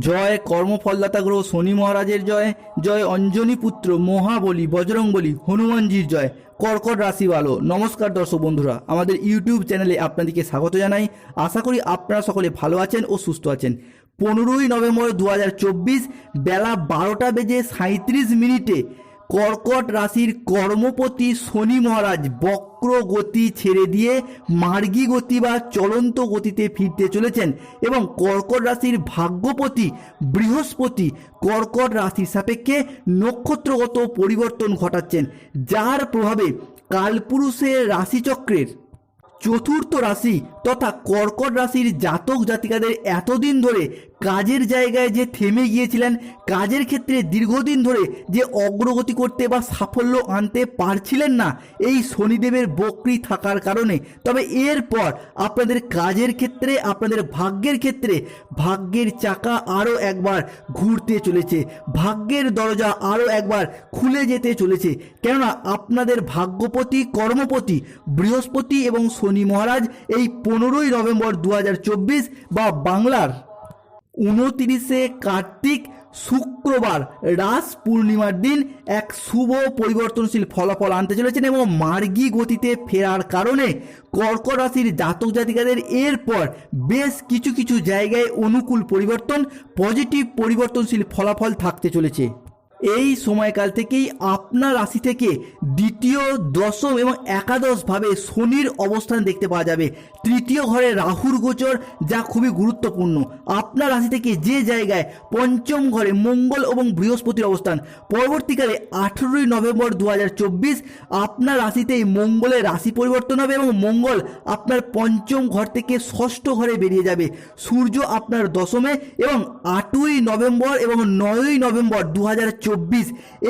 জয় কর্মফলদাতা গ্রহ শনি মহারাজের জয় জয় অঞ্জনী পুত্র মহাবলী বজরংবলী হনুমানজির জয়, কর্কট রাশি ভালো নমস্কার দর্শক বন্ধুরা, আমাদের ইউটিউব চ্যানেলে আপনাদেরকে স্বাগত জানাই। আশা করি আপনারা সকলে ভালো আছেন ও সুস্থ আছেন। পনেরোই নভেম্বর দু হাজার চব্বিশ বেলা বারোটা বেজে সাঁত্রিশ মিনিটে কর্কট রাশির কর্মপতি শনি মহারাজ বক্র গতি ছেড়ে দিয়ে মার্গী গতি বা চলন্ত গতিতে ফিরতে চলেছেন এবং কর্কট রাশির ভাগ্যপতি বৃহস্পতি কর্কট রাশির সাপেক্ষে নক্ষত্রগত পরিবর্তন ঘটাচ্ছেন, যার প্রভাবে কালপুরুষের রাশিচক্রের চতুর্থ রাশি তথা কর্কট রাশির জাতক জাতিকাদের এতদিন ধরে কাজের জায়গায় যে থেমে গিয়েছিলেন, কাজের ক্ষেত্রে দীর্ঘদিন ধরে যে অগ্রগতি করতে বা সাফল্য আনতে পারছিলেন না, এই শনিদেবের বক্রি থাকার কারণে। তবে এরপর আপনাদের কাজের ক্ষেত্রে, আপনাদের ভাগ্যের ক্ষেত্রে, ভাগ্যের চাকা আরও একবার ঘুরতে চলেছে। ভাগ্যের দরজা আরও একবার খুলে যেতে চলেছে। কেননা আপনাদের ভাগ্যপতি, কর্মপতি, বৃহস্পতি এবং শনি মহারাজ এই পনেরোই নভেম্বর দু হাজার চব্বিশ বা বাংলার উনতিরিশে কার্তিক শুক্রবার রাস পূর্ণিমার দিন এক শুভ পরিবর্তনশীল ফলাফল আনতে চলেছেন এবং মার্গী গতিতে ফেরার কারণে কর্কট রাশির জাতক জাতিকাদের এরপর বেশ কিছু কিছু জায়গায় অনুকূল পরিবর্তন পজিটিভ পরিবর্তনশীল ফলাফল থাকতে চলেছে। এই সময়কাল থেকেই আপনার রাশি থেকে দ্বিতীয়, দশম এবং একাদশভাবে শনির অবস্থান দেখতে পাওয়া যাবে। তৃতীয় ঘরে রাহুর গোচর, যা খুবই গুরুত্বপূর্ণ। আপনার রাশি থেকে যে জায়গায় পঞ্চম ঘরে মঙ্গল এবং বৃহস্পতির অবস্থান, পরবর্তীকালে আঠেরোই নভেম্বর দু হাজার চব্বিশ আপনার রাশিতেই মঙ্গলের রাশি পরিবর্তন হবে এবং মঙ্গল আপনার পঞ্চম ঘর থেকে ষষ্ঠ ঘরে বেরিয়ে যাবে। সূর্য আপনার দশমে এবং আটই নভেম্বর এবং নয়ই নভেম্বর দুহাজার চব্বিশ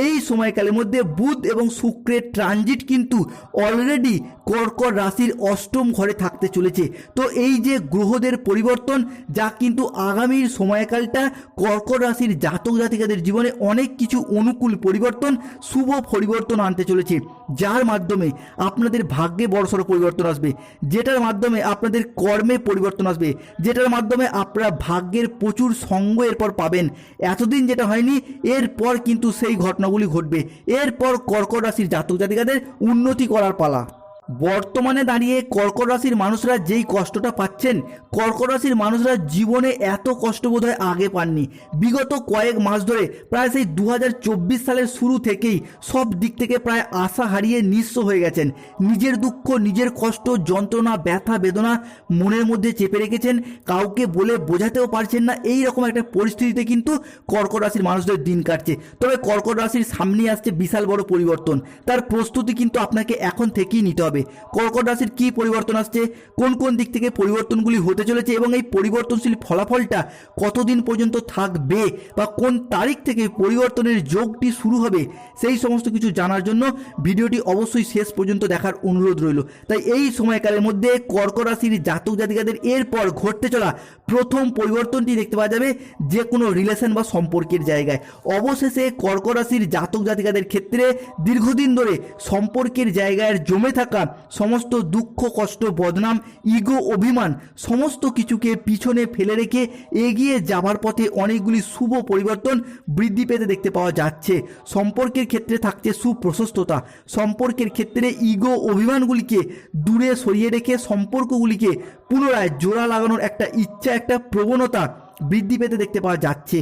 এই সময়কালের মধ্যে বুধ এবং শুক্রের ট্রানজিট কিন্তু অলরেডি কর্কট রাশির অষ্টম ঘরে থাকতে চলেছে। তো এই যে গ্রহদের পরিবর্তন, যা কিন্তু আগামীর সময়কালটা কর্কট রাশির জাতক জাতিকাদের জীবনে অনেক কিছু অনুকূল পরিবর্তন, শুভ পরিবর্তন আনতে চলেছে। যার মাধ্যমে আপনাদের ভাগ্যে বড়সড় পরিবর্তন আসবে, যেটার মাধ্যমে আপনাদের কর্মে পরিবর্তন আসবে, যেটার মাধ্যমে আপনারা ভাগ্যের প্রচুর সঙ্গ এরপর পাবেন। এতদিন যেটা হয়নি, এরপর কিন্তু সেই ঘটনাগুলি ঘটবে। এরপর কর্কট রাশির জাতক জাতিকাদের উন্নতি করার পালা। বর্তমানে দাঁড়িয়ে কর্কট রাশির মানুষরা যেই কষ্টটা পাচ্ছেন, কর্কট রাশির মানুষরা জীবনে এত কষ্ট বোধহয় আগে পাননি। বিগত কয়েক মাস ধরে প্রায় সেই দু হাজার চব্বিশ সালের শুরু থেকেই সব দিক থেকে প্রায় আশা হারিয়ে নিঃস্ব হয়ে গেছেন। নিজের দুঃখ, নিজের কষ্ট, যন্ত্রণা, ব্যথা, বেদনা মনের মধ্যে চেপে রেখেছেন। কাউকে বলে বোঝাতেও পারছেন না, এই রকম একটা পরিস্থিতিতে কিন্তু কর্কট রাশির মানুষদের দিন কাটছে। তবে কর্কট রাশির সামনে আসছে বিশাল বড় পরিবর্তন। তার প্রস্তুতি কিন্তু আপনাকে এখন থেকেই নিতে হবে। কর্কট রাশির কি পরিবর্তন আসছে? কোন কোন দিক থেকে পরিবর্তনগুলি হতে চলেছে এবং এই পরিবর্তনশীল ফলাফলটা কতদিন পর্যন্ত থাকবে বা কোন তারিখ থেকে পরিবর্তনের যোগটি শুরু হবে সেই সমস্ত কিছু জানার জন্য ভিডিওটি অবশ্যই শেষ পর্যন্ত দেখার অনুরোধ রইল। তাই এই সময়কালের মধ্যে কর্কট রাশির জাতক জাতিকাদের এরপর ঘটতে চলা প্রথম পরিবর্তনটি দেখতে পাওয়া যাবে যে কোনো রিলেশন বা সম্পর্কের জায়গায়। অবশেষে কর্কট রাশির জাতক জাতিকাদের ক্ষেত্রে দীর্ঘদিন ধরে সম্পর্কের জায়গায় জমে থাকা সমস্ত দুঃখ, কষ্ট, বদনাম, ইগো, অভিমান, সমস্ত কিছুকে পিছনে ফেলে রেখে এগিয়ে যাবার পথে অনেকগুলি শুভ পরিবর্তন বৃদ্ধি পেতে দেখতে পাওয়া যাচ্ছে। সম্পর্কের ক্ষেত্রে থাকছে সুপ্রশস্ততা। সম্পর্কের ক্ষেত্রে ইগো, অভিমানগুলিকে দূরে সরিয়ে রেখে সম্পর্কগুলিকে পুনরায় জোড়া লাগানোর একটা ইচ্ছা, একটা প্রবণতা বৃদ্ধি পেতে দেখতে পাওয়া যাচ্ছে।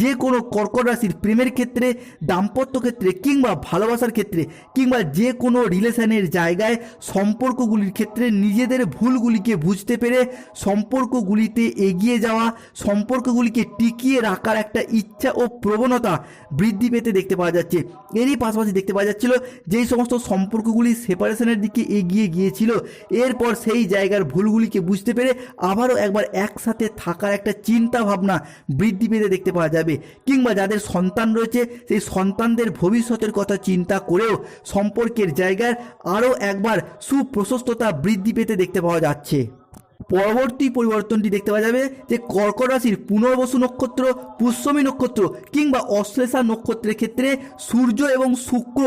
যে কোনো কর্কট রাশির প্রেমের ক্ষেত্রে, দাম্পত্য ক্ষেত্রে কিংবা ভালোবাসার ক্ষেত্রে কিংবা যে কোনো রিলেশনের জায়গায় সম্পর্কগুলির ক্ষেত্রে নিজেদের ভুলগুলিকে বুঝতে পেরে সম্পর্কগুলিতে এগিয়ে যাওয়া, সম্পর্কগুলিকে টিকিয়ে রাখার একটা ইচ্ছা ও প্রবণতা বৃদ্ধি পেতে দেখতে পাওয়া যাচ্ছে। এরই পাশাপাশি দেখতে পাওয়া যাচ্ছিল যেই সমস্ত সম্পর্কগুলি সেপারেশনের দিকে এগিয়ে গিয়েছিল, এরপর সেই জায়গার ভুলগুলিকে বুঝতে পেরে আবারও একবার একসাথে থাকার একটা চিন্তা ভাবনা বৃদ্ধি পেতে দেখতে পাওয়া যাবে। কিংবা যাদের সন্তান রয়েছে, সেই সন্তানদের ভবিষ্যতের কথা চিন্তা করেও সম্পর্কের জায়গার আরও একবার সুপ্রশস্ততা বৃদ্ধি পেতে দেখতে পাওয়া যাচ্ছে। পরবর্তী পরিবর্তনটি দেখতে পাওয়া যাবে যে কর্কট রাশির পুনর্বসু নক্ষত্র, পুষ্যমী নক্ষত্র কিংবা অশ্লেষা নক্ষত্রের ক্ষেত্রে সূর্য এবং শুক্র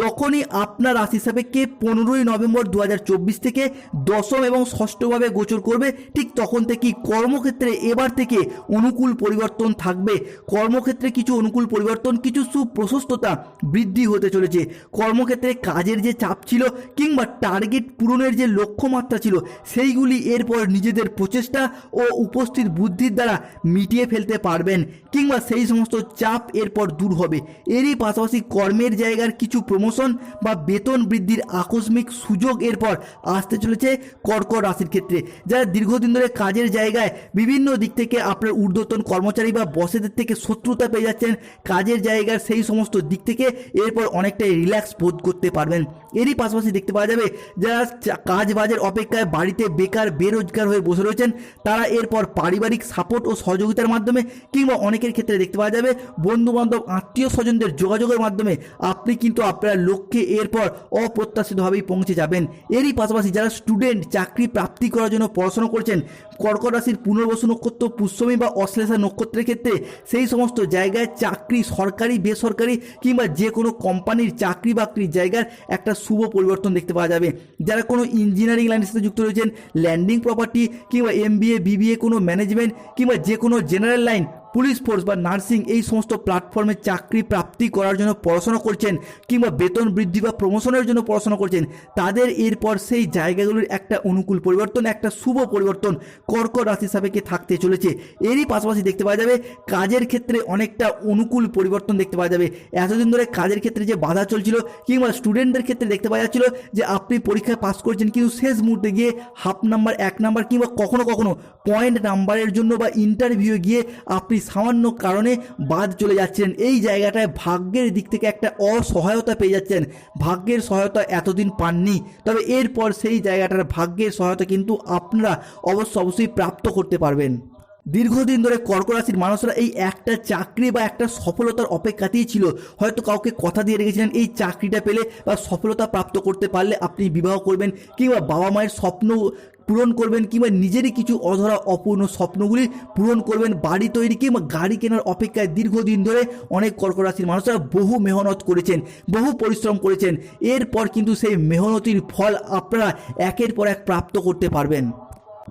যখনই আপনার রাশি সাপেক্ষে পনেরোই নভেম্বর দু হাজার চব্বিশ থেকে দশম এবং ষষ্ঠভাবে গোচর করবে, ঠিক তখন থেকেই কর্মক্ষেত্রে এবার থেকে অনুকূল পরিবর্তন থাকবে। কর্মক্ষেত্রে কিছু অনুকূল পরিবর্তন, কিছু সুপ্রশস্ততা বৃদ্ধি হতে চলেছে। কর্মক্ষেত্রে কাজের যে চাপ ছিল কিংবা টার্গেট পূরণের যে লক্ষ্যমাত্রা ছিল, সেইগুলি এরপর নিজেদের প্রচেষ্টা ও উপস্থিত বুদ্ধির দ্বারা মিটিয়ে ফেলতে পারবেন কিংবা সেই সমস্ত চাপ এরপর দূর হবে। এরই পাশাপাশি কর্মের জায়গার কিছু প্রমোশন বা বেতন বৃদ্ধির আকস্মিক সুযোগ এরপর আসতে চলেছে কর্কট রাশির ক্ষেত্রে। যারা দীর্ঘদিন ধরে কাজের জায়গায় বিভিন্ন দিক থেকে আপনার ঊর্ধ্বতন কর্মচারী বা বসেদের থেকে শত্রুতা পেয়ে যাচ্ছেন, কাজের জায়গার সেই সমস্ত দিক থেকে এরপর অনেকটাই রিল্যাক্স বোধ করতে পারবেন। এরই পাশাপাশি দেখতে পাওয়া যাবে, যারা কাজ বাজের অপেক্ষায় বাড়িতে বেকার বেরোজগার হয়ে বসে রয়েছেন, তারা এরপর পারিবারিক সাপোর্ট ও সহযোগিতার মাধ্যমে কিংবা অনেকের ক্ষেত্রে দেখতে পাওয়া যাবে বন্ধু বান্ধব আত্মীয় স্বজনদের যোগাযোগের মাধ্যমে আপনি কিন্তু আপনার লক্ষ্যে এরপর অপ্রত্যাশিতভাবেই পৌঁছে যাবেন। এরই পাশাপাশি যারা স্টুডেন্ট চাকরি প্রাপ্তি করার জন্য পড়াশোনা করছেন, কর্কট রাশির পুনর্বসু নক্ষত্র, পুষ্যমী বা অশ্লেষা নক্ষত্রের ক্ষেত্রে সেই সমস্ত জায়গায় চাকরি, সরকারি, বেসরকারি কিংবা যে কোনো কোম্পানির চাকরি বাকরির জায়গার একটা শুভ পরিবর্তন দেখতে পাওয়া যাবে। যারা কোনো ইঞ্জিনিয়ারিং লাইনের সাথে যুক্ত রয়েছেন ল্যান্ডিং প্রপার্টি কিংবা এম এমবিএ বিবিএ কোনো ম্যানেজমেন্ট কিংবা যে কোনো জেনারেল লাইন পুলিশ ফোর্স বা নার্সিং এই সমস্ত প্ল্যাটফর্মে চাকরি প্রাপ্তি করার জন্য পড়াশোনা করছেন কিংবা বেতন বৃদ্ধি বা প্রমোশনের জন্য পড়াশোনা করছেন, তাদের এরপর সেই জায়গাগুলির একটা অনুকূল পরিবর্তন, একটা শুভ পরিবর্তন কর্কট রাশি সাপেক্ষে থাকতে চলেছে। এরই পাশাপাশি দেখতে পাওয়া যাবে, কাজের ক্ষেত্রে অনেকটা অনুকূল পরিবর্তন দেখতে পাওয়া যাবে। এতদিন ধরে কাজের ক্ষেত্রে যে বাধা চলছিল কিংবা স্টুডেন্টদের ক্ষেত্রে দেখতে পাওয়া যাচ্ছিল যে আপনি পরীক্ষায় পাস করছেন কিন্তু শেষ মুহূর্তে গিয়ে হাফ নাম্বার এক নাম্বার কিংবা কখনো কখনো পয়েন্ট নাম্বারের জন্য বা ইন্টারভিউ গিয়ে আপনি সামান্য কারণে বাদ চলে যাচ্ছেন এই জায়গাটায় ভাগ্যের দিক থেকে একটা অসহায়তা পেয়ে যাচ্ছেন। ভাগ্যের সহায়তা এতদিন পাননি। তবে এরপর সেই জায়গাটার ভাগ্যের সহায়তা কিন্তু আপনারা অবশ্য অবশ্যই প্রাপ্ত করতে পারবেন। দীর্ঘদিন ধরে কর্ক রাশির মানুষরা এই একটা চাকরি বা একটা সফলতার অপেক্ষাতেই ছিল। হয়তো কাউকে কথা দিয়ে রেখেছিলেন, এই চাকরিটা পেলে বা সফলতা প্রাপ্ত করতে পারলে আপনি বিবাহ করবেন কিংবা বাবা মায়ের স্বপ্ন পূরণ করবেন কিংবা নিজেরই কিছু অধরা অপূর্ণ স্বপ্নগুলি পূরণ করবেন, বাড়ি তৈরি কিংবা গাড়ি কেনার অপেক্ষায় দীর্ঘদিন ধরে অনেক কর্ক রাশির মানুষরা বহু মেহনত করেছেন, বহু পরিশ্রম করেছেন। এরপর কিন্তু সেই মেহনতির ফল আপনারা একের পর এক প্রাপ্ত করতে পারবেন।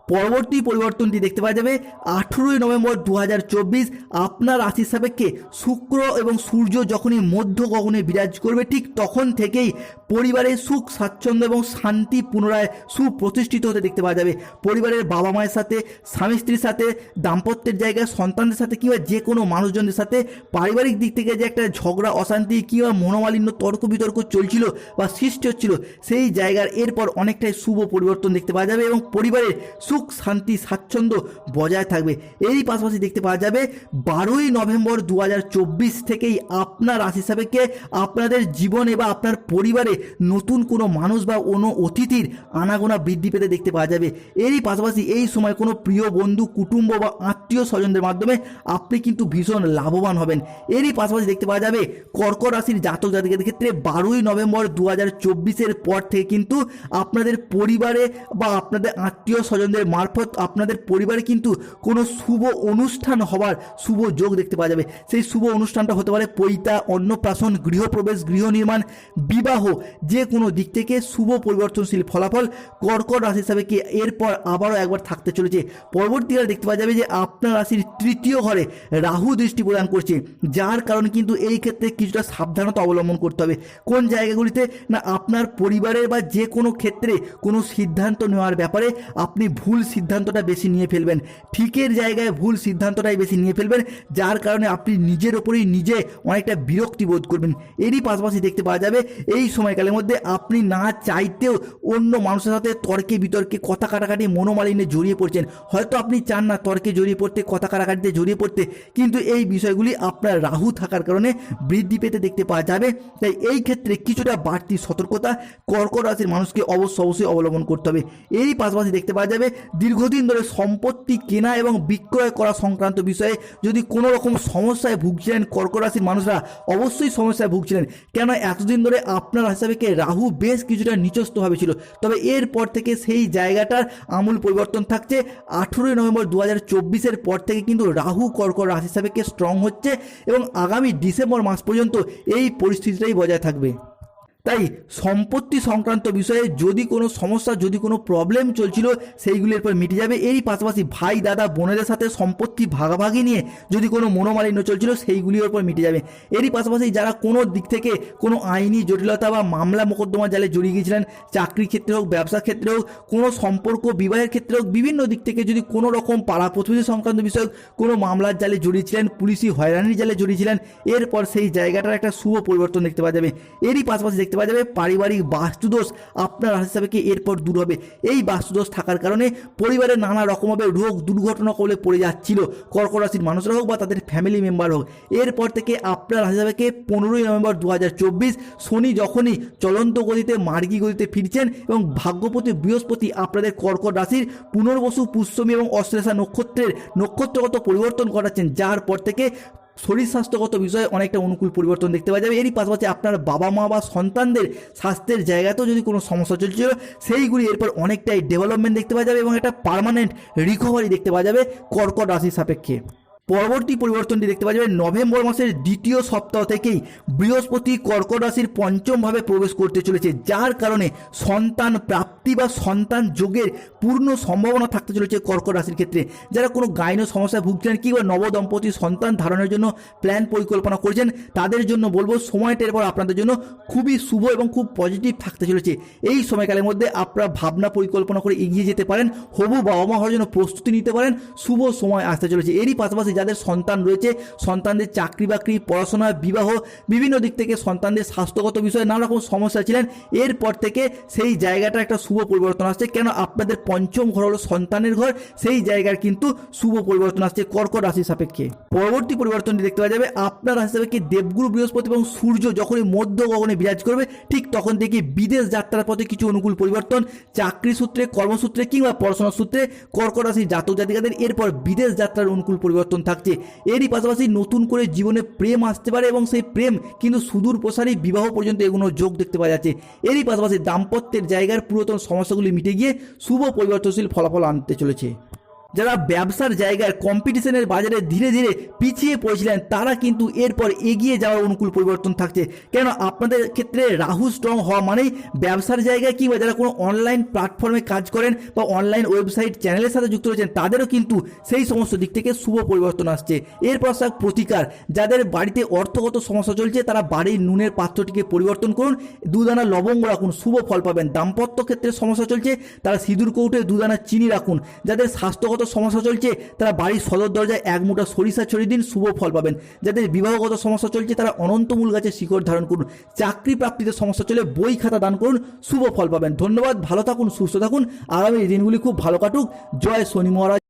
পরবর্তী পরিবর্তনটি দেখতে পাওয়া যাবে আঠেরোই নভেম্বর দু হাজার চব্বিশ। আপনার রাশির সাপেক্ষে শুক্র এবং সূর্য যখনই মধ্য গগনে বিরাজ করবে, ঠিক তখন থেকেই পরিবারের সুখ, স্বাচ্ছন্দ্য এবং শান্তি পুনরায় সুপ্রতিষ্ঠিত হতে দেখতে পাওয়া যাবে। পরিবারের বাবা মায়ের সাথে, স্বামী স্ত্রীর সাথে, দাম্পত্যের জায়গায়, সন্তানদের সাথে কিংবা যে কোনো মানুষজনদের সাথে পারিবারিক দিক থেকে যে একটা ঝগড়া, অশান্তি কিংবা মনোমালিন্য তর্ক বিতর্ক চলছিল বা সৃষ্টি হচ্ছিল, সেই জায়গার এরপর অনেকটাই শুভ পরিবর্তন দেখতে পাওয়া যাবে এবং পরিবারের সুখ শান্তি, স্বাচ্ছন্দ্য বজায় থাকবে। এরই পাশাপাশি দেখতে পাওয়া যাবে, বারোই নভেম্বর দু হাজার চব্বিশ থেকেই আপনার রাশি সাপেক্ষে আপনাদের জীবনে বা আপনার পরিবারে নতুন কোনো মানুষ বা কোনো অতিথির আনাগোনা বৃদ্ধি পেতে দেখতে পাওয়া যাবে। এরই পাশাপাশি এই সময় কোনো প্রিয় বন্ধু, কুটুম্ব বা আত্মীয় স্বজনদের মাধ্যমে আপনি কিন্তু ভীষণ লাভবান হবেন। এরই পাশাপাশি দেখতে পাওয়া যাবে, কর্কট রাশির জাতক জাতিকের ক্ষেত্রে বারোই নভেম্বর দু হাজার পর থেকে কিন্তু আপনাদের পরিবারে বা আপনাদের আত্মীয় স্বজনদের মারফত আপনাদের পরিবারে কিন্তু কোনো শুভ অনুষ্ঠান হবার শুভ যোগ দেখতে পাওয়া যাবে। সেই শুভ অনুষ্ঠানটা হতে পারে পৈতা, অন্নপ্রাশন, গৃহপ্রবেশ গৃহ নির্মাণ বিবাহ, যে কোনো দিক থেকে শুভ পরিবর্তনশীল ফলাফল কর্কট রাশি হিসাবে কি এরপর আবারও একবার থাকতে চলেছে। পরবর্তীকালে দেখতে পাওয়া যাবে যে আপনার রাশির তৃতীয় ঘরে রাহু দৃষ্টি প্রদান করছে, যার কারণে কিন্তু এই ক্ষেত্রে কিছুটা সাবধানতা অবলম্বন করতে হবে। কোন জায়গাগুলিতে না আপনার পরিবারের বা যে কোনো ক্ষেত্রে কোনো সিদ্ধান্ত নেওয়ার ব্যাপারে আপনি ভুল সিদ্ধান্তটা বেশি নিয়ে ফেলবেন। ঠিকের জায়গায় ভুল সিদ্ধান্তটাই বেশি নিয়ে ফেলবেন, যার কারণে আপনি নিজের ওপরেই নিজে অনেকটা বিরক্তি বোধ করবেন। এরই পাশাপাশি দেখতে পাওয়া যাবে, এই সময়কালের মধ্যে আপনি না চাইতেও অন্য মানুষের সাথে তর্কে বিতর্কে, কথা কাটাকাটি মনোমালিন্যে জড়িয়ে পড়ছেন। হয়তো আপনি চান না তর্কে জড়িয়ে পড়তে, কথা কাটাকাটিতে জড়িয়ে পড়তে, কিন্তু এই বিষয়গুলি আপনার রাহু থাকার কারণে বৃদ্ধি পেতে দেখতে পাওয়া যাবে। তাই এই ক্ষেত্রে কিছুটা বাড়তি সতর্কতা কর্কট রাশির মানুষকে অবশ্য অবশ্যই অবলম্বন করতে হবে। এরই পাশাপাশি দেখতে পাওয়া যাবে দীর্ঘদিন ধরে সম্পত্তি কেনা এবং বিক্রয় করা সংক্রান্ত বিষয়ে যদি কোনো রকম সমস্যায় ভুগছিলেন কর্কট রাশির মানুষরা, অবশ্যই সমস্যায় ভুগছিলেন। কেন এতদিন ধরে আপনার হিসাবে রাহু বেশ কিছুটা নিচস্থভাবে ছিল। তবে এরপর থেকে সেই জায়গাটার আমূল পরিবর্তন থাকছে। আঠেরোই নভেম্বর দু হাজার পর থেকে কিন্তু রাহু কর্কট রাশি হিসাবে স্ট্রং হচ্ছে এবং আগামী ডিসেম্বর মাস পর্যন্ত এই পরিস্থিতিটাই বজায় থাকবে। তাই সম্পত্তি সংক্রান্ত বিষয়ে যদি কোনো সমস্যা, যদি কোনো প্রবলেম চলছিল সেইগুলির পর মিটে যাবে। এরই পাশাপাশি ভাই, দাদা, বোনেদের সাথে সম্পত্তি ভাগাভাগি নিয়ে যদি কোনো মনোমালিন্য চলছিল সেইগুলির উপর মিটে যাবে। এরই পাশাপাশি যারা কোনো দিক থেকে কোনো আইনি জটিলতা বা মামলা মোকদ্দমা জালে জড়িয়ে গিয়েছিলেন, চাকরির ক্ষেত্রে হোক, ব্যবসার ক্ষেত্রে হোক, কোনো সম্পর্ক বিবাহের ক্ষেত্রে হোক, বিভিন্ন দিক থেকে যদি কোনো রকম পাড়া প্রতিবেশী সংক্রান্ত বিষয়ে কোনো মামলার জালে জড়িয়েছিলেন, পুলিশি হয়রানির জালে জড়িয়েছিলেন, এরপর সেই জায়গাটার একটা শুভ পরিবর্তন দেখতে পাওয়া যাবে। এরই পাশাপাশি দেখতে পাওয়া যাবে পারিবারিক বাস্তুদোষ আপনার রাশি হিসাবে এরপর দূর হবে। এই বাস্তুদোষ থাকার কারণে পরিবারে নানা রকমভাবে রোগ, দুর্ঘটনা কবলে পড়ে যাচ্ছিল। কর্কট রাশির মানুষরা হোক বা তাদের ফ্যামিলি মেম্বার হোক, এরপর থেকে আপনার রাশি হিসাবে পনেরোই নভেম্বর দু হাজার চব্বিশ শনি যখনই চলন্ত গতিতে, মার্গী গতিতে ফিরছেন এবং ভাগ্যপতি বৃহস্পতি আপনাদের কর্কট রাশির পুনর্বসু পুষ্যমী এবং অশ্লেষা নক্ষত্রের নক্ষত্রগত পরিবর্তন ঘটাচ্ছেন, যার পর থেকে শরীর স্বাস্থ্যগত বিষয়ে অনেকটা অনুকূল পরিবর্তন দেখতে পাওয়া যাবে। এরই পাশাপাশি আপনার বাবা মা বা সন্তানদের স্বাস্থ্যের জায়গাতেও যদি কোনো সমস্যা চলছিল, সেইগুলি এরপর অনেকটাই ডেভেলপমেন্ট দেখতে পাওয়া যাবে এবং একটা পারমানেন্ট রিকভারি দেখতে পাওয়া যাবে কর্কট রাশির সাপেক্ষে। পরবর্তী পরিবর্তনটি দেখতে পাওয়া যাবে। নভেম্বর মাসের দ্বিতীয় সপ্তাহ থেকেই বৃহস্পতি কর্কট রাশির পঞ্চমভাবে প্রবেশ করতে চলেছে, যার কারণে সন্তান প্রাপ্তি বা সন্তান যোগের পূর্ণ সম্ভাবনা থাকতে চলেছে কর্কট রাশির ক্ষেত্রে। যারা কোনো গাইন সমস্যায় ভুগছিলেন কিংবা নবদম্পতি সন্তান ধারণের জন্য প্ল্যান পরিকল্পনা করছেন, তাদের জন্য বলব সময়টা এরপর আপনাদের জন্য খুবই শুভ এবং খুব পজিটিভ থাকতে চলেছে। এই সময়কালের মধ্যে আপনারা ভাবনা পরিকল্পনা করে এগিয়ে যেতে পারেন, হবু বাবা মা হওয়ার জন্য প্রস্তুতি নিতে পারেন, শুভ সময় আসতে চলেছে। এরই পাশাপাশি যাদের সন্তান রয়েছে, সন্তানদের চাকরি বাকরি, পড়াশোনা, বিবাহ, বিভিন্ন দিক থেকে সন্তানদের স্বাস্থ্যগত বিষয়ে নানা রকম সমস্যা ছিলেন। এরপর থেকে সেই জায়গাটা একটা শুভ পরিবর্তন আসছে। কেন আপনাদের পঞ্চম ঘর হলো সন্তানের ঘর, সেই জায়গার কিন্তু শুভ পরিবর্তন আসছে কর্কট রাশির সাপেক্ষে। পরবর্তী পরিবর্তনটি দেখতে পাওয়া যাবে, আপনার রাশি সাপেক্ষে দেবগুরু, বৃহস্পতি এবং সূর্য যখনই মধ্য গগনে বিরাজ করবে, ঠিক তখন থেকে বিদেশ যাত্রার পথে কিছু অনুকূল পরিবর্তন, চাকরি সূত্রে, কর্মসূত্রে কিংবা পড়াশোনার সূত্রে কর্কট রাশির জাতক জাতিকাদের এরপর বিদেশ যাত্রার অনুকূল পরিবর্তন থাকছে। এরই পাশাপাশি নতুন করে জীবনে প্রেম আসতে পারে এবং সেই প্রেম কিন্তু সুদূর প্রসারী বিবাহ পর্যন্ত এগুলো যোগ দেখতে পাওয়া যাচ্ছে। এরই পাশাপাশি দাম্পত্যের জায়গার পুরাতন সমস্যাগুলি মিটে গিয়ে শুভ পরিবর্তনশীল ফলাফল আনতে চলেছে। যারা ব্যবসার জায়গায় কম্পিটিশনের বাজারে ধীরে ধীরে পিছিয়ে পড়েছিলেন, তারা কিন্তু এরপর এগিয়ে যাওয়ার অনুকূল পরিবর্তন থাকছে। কেন আপনাদের ক্ষেত্রে রাহু স্ট্রং হওয়া মানেই ব্যবসার জায়গায় কিংবা যারা কোনো অনলাইন প্ল্যাটফর্মে কাজ করেন বা অনলাইন ওয়েবসাইট চ্যানেলের সাথে যুক্ত রয়েছেন, তাদেরও কিন্তু সেই সমস্ত দিক থেকে শুভ পরিবর্তন আসছে। এরপর সাক প্রতিকার। যাদের বাড়িতে অর্থগত সমস্যা চলছে, তারা বাড়ির নুনের পাত্রটিকে পরিবর্তন করুন, দুদানা লবঙ্গ রাখুন, শুভ ফল পাবেন। দাম্পত্য ক্ষেত্রে সমস্যা চলছে, তারা সিঁদুর কৌটে দুদানা চিনি রাখুন। যাদের স্বাস্থ্যগত সমস্যা চলছে, তারা বাড়ির সদর দরজায় এক মুঠা সরিষা ছড়িয়ে দিন, শুভ ফল পাবেন। যাদের বিবাহগত সমস্যা চলছে, তারা অনন্তমূল গাছের শিকড় ধারণ করুন। চাকরি প্রাপ্তিতে সমস্যা চলে, বই খাতা দান করুন, শুভ ফল পাবেন। ধন্যবাদ, ভালো থাকুন, সুস্থ থাকুন। আগামী দিনগুলি খুব ভালো কাটুক। জয় শনি মহারাজ।